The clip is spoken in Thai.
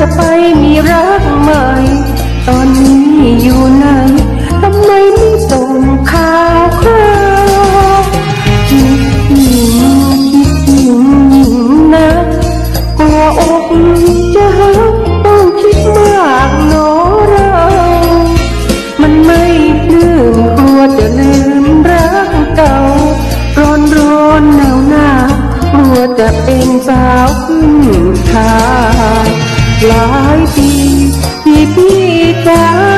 จะไปมีรักใหม่ ตอนนี้อยู่ไหนทำไมไม่ส่งข่าวคราวคิดถึงคิดถึงยิ่งนะกลัวอกจะหักต้องคิากหนอเามันไม่ลืมกลัวจะลืมรักเก่า ร้อนร้อนหนาวหนากลัวจะเป็นสาวขึ้น หลายปีที่พี่จาก